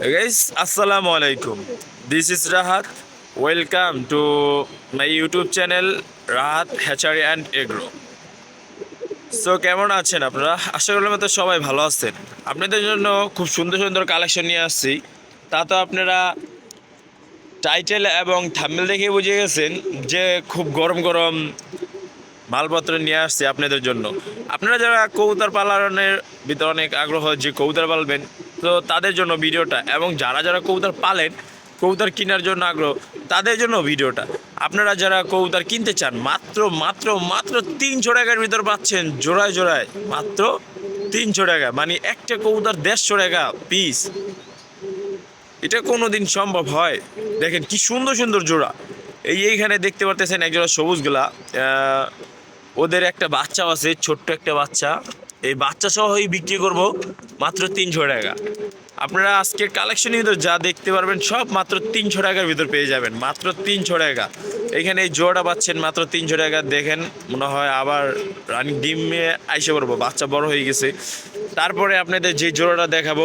guys assalamu alaikum this is rahat. Welcome to my youtube channel, rahat hatchery and agro. So কেমন আছেন আপনারা? আশা করলাম তো সবাই ভালো আছেন। আপনাদের জন্য খুব সুন্দর সুন্দর কালেকশন নিয়ে আসছি। তা তো আপনারা টাইটেল এবং থাম্বেল দেখে বুঝে গেছেন যে খুব গরম গরম মালপত্র নিয়ে আসছি আপনাদের জন্য। আপনারা যারা কবুতর পালনের ভিতরে অনেক আগ্রহ যে কবুতর পালবেন তো তাদের জন্য ভিডিওটা এবং যারা যারা কবুতর পালেন, কবুতর কেনার জন্য আগ্রহ, তাদের জন্য ভিডিওটা। আপনারা যারা কবুতর কিনতে চান, মাত্র মাত্র মাত্র তিনশো টাকার ভিতর পাচ্ছেন, জোড়ায় জোড়ায়, মাত্র তিনশো টাকা। মানে একটা কবুতর দেড়শো টাকা পিস এটা কোনো দিন সম্ভব হয়। দেখেন কি সুন্দর সুন্দর জোড়া। এই এইখানে দেখতে পারতেছেন একজোড়া সবুজগুলা ওদের একটা বাচ্চাও আছে, ছোট্ট একটা বাচ্চা। এই বাচ্চা সহই বিক্রি করব মাত্র তিনশো টাকা। আপনারা আজকের কালেকশনের ভিতর যা দেখতে পারবেন সব মাত্র তিনশো টাকার ভিতর পেয়ে যাবেন, মাত্র তিনশো টাকা। এখানে এই জোড়া পাচ্ছেন মাত্র তিনশো টাকা, দেখেন মনে হয় আবার রানিং ডিমে আইসে পড়ব, বাচ্চা বড় হয়ে গেছে। তারপরে আপনাদের যে জোড়াটা দেখাবো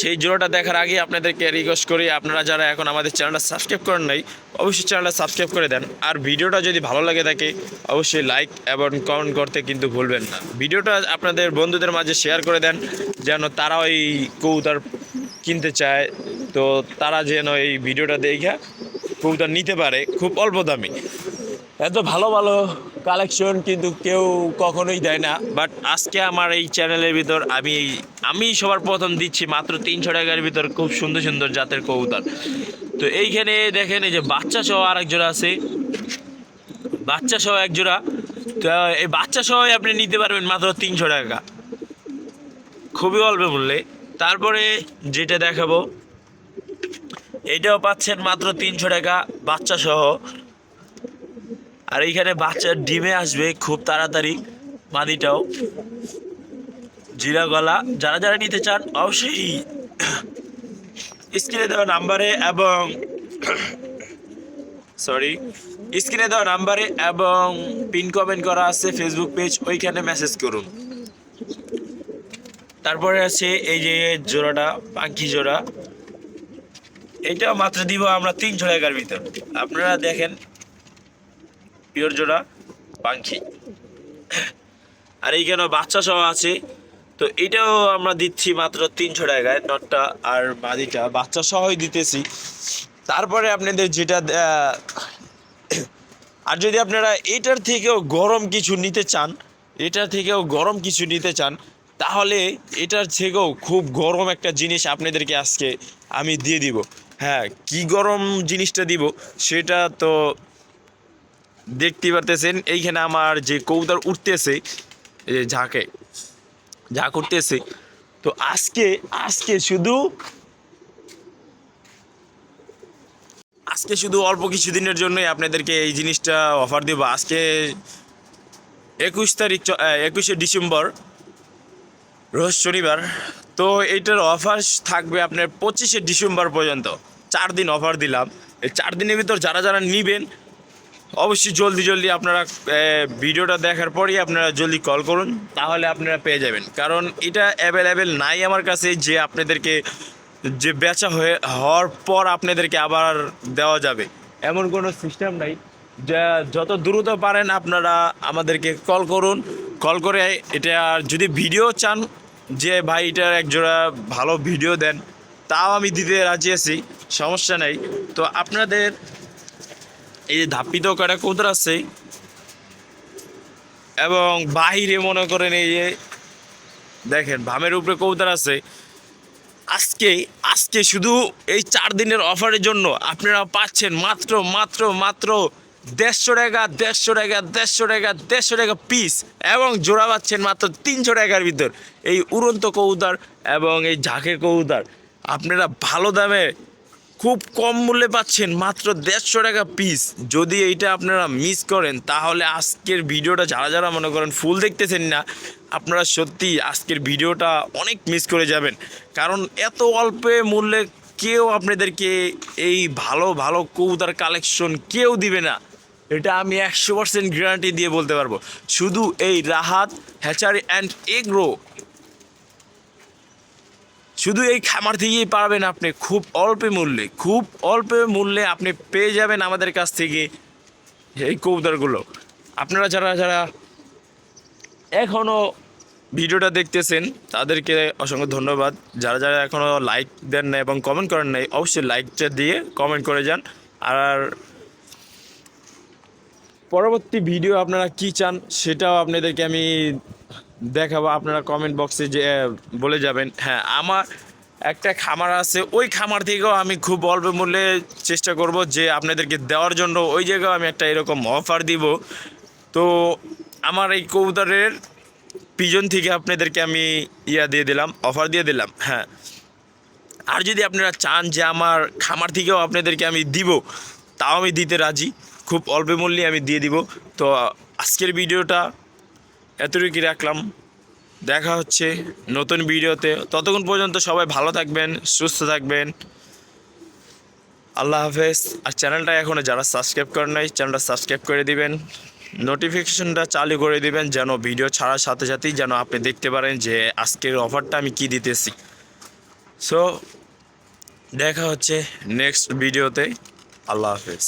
সেই জোড়াটা দেখার আগে আপনাদেরকে রিকোয়েস্ট করি। আপনারা যারা এখন আমাদের চ্যানেলটা সাবস্ক্রাইব করেন নাই, অবশ্যই চ্যানেলটা সাবস্ক্রাইব করে দেন। আর ভিডিওটা যদি ভালো লাগে থাকে, অবশ্যই লাইক এবং কমেন্ট করতে কিন্তু ভুলবেন না। ভিডিওটা আপনাদের বন্ধুদের মাঝে শেয়ার করে দেন, যেন তারাও এই কৌতার কিনতে চায়। তো তারা যেন এই ভিডিওটা দেখে কৌতার নিতে পারে, খুব অল্প দামি। এত ভালো ভালো কালেকশন কিন্তু কেউ কখনোই দেয় না। বাট আজকে আমার এই চ্যানেলের ভিতর আমি আমি সবার প্রথম দিচ্ছি মাত্র তিনশো টাকার ভিতর খুব সুন্দর সুন্দর জাতের কবুতর। তো এইখানে দেখেন এই যে বাচ্চা সহ আরেক জোড়া আছে। বাচ্চা সহ এক জোড়া তো এই বাচ্চা সহ আপনি নিতে পারবেন মাত্র তিনশো টাকা। খুবই অল্প মূল্যে। তারপরে যেটা দেখাবো, এটাও পাচ্ছেন মাত্র তিনশো টাকা বাচ্চা সহ। আর এইখানে বাচ্চার ডিমে আসবে খুব তাড়াতাড়ি মাদিটাও। জিরা গলা, যারা যারা নিতে চান অবশ্যই স্ক্রিনে দেওয়া নাম্বারে এবং সরি, স্ক্রিনে দেওয়া নাম্বারে এবং পিন কমেন্ট করা আছে ফেসবুক পেজ, ওইখানে মেসেজ করুন। তারপরে আছে এই যে জোড়াটা, পাখি জোড়া। এইটাও মাত্র দিব আমরা তিনশো টাকার ভিতর। আপনারা দেখেন পিওর জোড়া পাখি আর এইখানে বাচ্চা সহ আছে? তো এটাও আমরা দিচ্ছি মাত্র তিনশো টাকায় নটটা আর মাদিটা বাচ্চা সহই দিতেছি। তারপরে আপনাদের যেটা আর যদি আপনারা এটার থেকেও গরম কিছু নিতে চান, এটার থেকেও গরম কিছু নিতে চান, তাহলে এটার থেকেও খুব গরম একটা জিনিস আপনাদেরকে আজকে আমি দিয়ে দিব। হ্যাঁ কি গরম জিনিসটা দিব, সেটা তো দেখতে পারতেছেন, এইখানে আমার যে কৌতার উঠতেছে যে ঝাঁকে, ঝাঁক উঠতেছে। তো আজকে আজকে শুধু আজকে শুধু অল্প কিছু দিনের জন্যই আপনাদেরকে এই জিনিসটা অফার দেবো। আজকে একুশ তারিখ একুশে ডিসেম্বর, রোজ শনিবার। তো এইটার অফার থাকবে আপনার পঁচিশে ডিসেম্বর পর্যন্ত। চার দিন অফার দিলাম। এই চার দিনের ভিতর যারা যারা নিবেন অবশ্যই জলদি জলদি আপনারা ভিডিওটা দেখার পরই আপনারা জলদি কল করুন, তাহলে আপনারা পেয়ে যাবেন। কারণ এটা অ্যাভেলেবেল নাই আমার কাছে যে আপনাদেরকে, যে বেচা হয়ে, হওয়ার পর আপনাদেরকে আবার দেওয়া যাবে। এমন কোনো সিস্টেম নাই, যা যত দ্রুত পারেন আপনারা আমাদেরকে কল করুন। কল করে এটা যদি ভিডিও চান যে ভাই এটার একজোড়া ভালো ভিডিও দেন, তাও আমি দিতে রাজি আছি, সমস্যা নেই। তো আপনাদের এই যে ধাপিত কটা কবুতর আছে? এবং বাহিরে মনে করেন এই যে, দেখেন, ভামের উপরে কবুতর আছে? আজকে আজকে শুধু এই চার দিনের অফারের জন্য আপনারা পাচ্ছেন মাত্র মাত্র মাত্র দেড়শো টাকা দেড়শো টাকা দেড়শো টাকা দেড়শো টাকা পিস এবং জোড়া পাচ্ছেন মাত্র তিনশো টাকার ভিতর। এই উড়ন্ত কবুতর এবং এই ঝাঁকের কবুতর আপনারা ভালো দামে খুব কম মূল্যে পাচ্ছেন, মাত্র দেড়শো টাকা পিস যদি এইটা আপনারা মিস করেন, তাহলে আজকের ভিডিওটা যারা যারা মনে করেন ফুল দেখতেছেন না, আপনারা সত্যি আজকের ভিডিওটা অনেক মিস করে যাবেন। কারণ এত অল্পে মূল্যে কেউ আপনাদেরকে এই ভালো ভালো কবুতার কালেকশন কেউ দিবে না। এটা আমি একশো পার্সেন্ট গ্যারান্টি দিয়ে বলতে পারব। শুধু এই রাহাত হ্যাচারি অ্যান্ড এগ্রো শুধু এই খামার থেকেই পারবেন আপনি। খুব অল্প মূল্যে, খুব অল্প মূল্যে আপনি পেয়ে যাবেন আমাদের কাছ থেকে এই কবুতরগুলো। আপনারা যারা যারা এখনও ভিডিওটা দেখতেছেন, তাদেরকে অসংখ্য ধন্যবাদ। যারা যারা এখনও লাইক দেন না এবং কমেন্ট করেন নাই, অবশ্যই লাইকটা দিয়ে কমেন্ট করে যান। আর পরবর্তী ভিডিও আপনারা কি চান, সেটাও আপনাদেরকে আমি দেখাবো, আপনারা কমেন্ট বক্সে যে বলে যাবেন। হ্যাঁ আমার একটা খামার আছে, ওই খামার থেকেও আমি খুব অল্প মূল্যে চেষ্টা করব যে আপনাদেরকে দেওয়ার জন্য। ওই জায়গায় আমি একটা এরকম অফার দিব। তো আমার এই কবুতরের পিজন থেকে আপনাদেরকে আমি ইয়া দিয়ে দিলাম অফার দিয়ে দিলাম হ্যাঁ। আর যদি আপনারা চান যে আমার খামার থেকেও আপনাদেরকে আমি দিব, তাও আমি দিতে রাজি। খুব অল্প মূল্যে আমি দিয়ে দিব। তো আজকের ভিডিওটা এতটুকুই রাখলাম। দেখা হচ্ছে নতুন ভিডিওতে। ততক্ষণ পর্যন্ত সবাই ভালো থাকবেন, সুস্থ থাকবেন। আল্লাহ হাফেজ। আর চ্যানেলটা এখনও যারা সাবস্ক্রাইব করেন নাই, চ্যানেলটা সাবস্ক্রাইব করে দিবেন। নোটিফিকেশনটা চালু করে দিবেন যেন ভিডিও ছাড়ার সাথে সাথেই যেন আপনি দেখতে পারেন যে আজকের অফারটা আমি কি দিতেছি। সো দেখা হচ্ছে নেক্সট ভিডিওতে। আল্লাহ হাফেজ।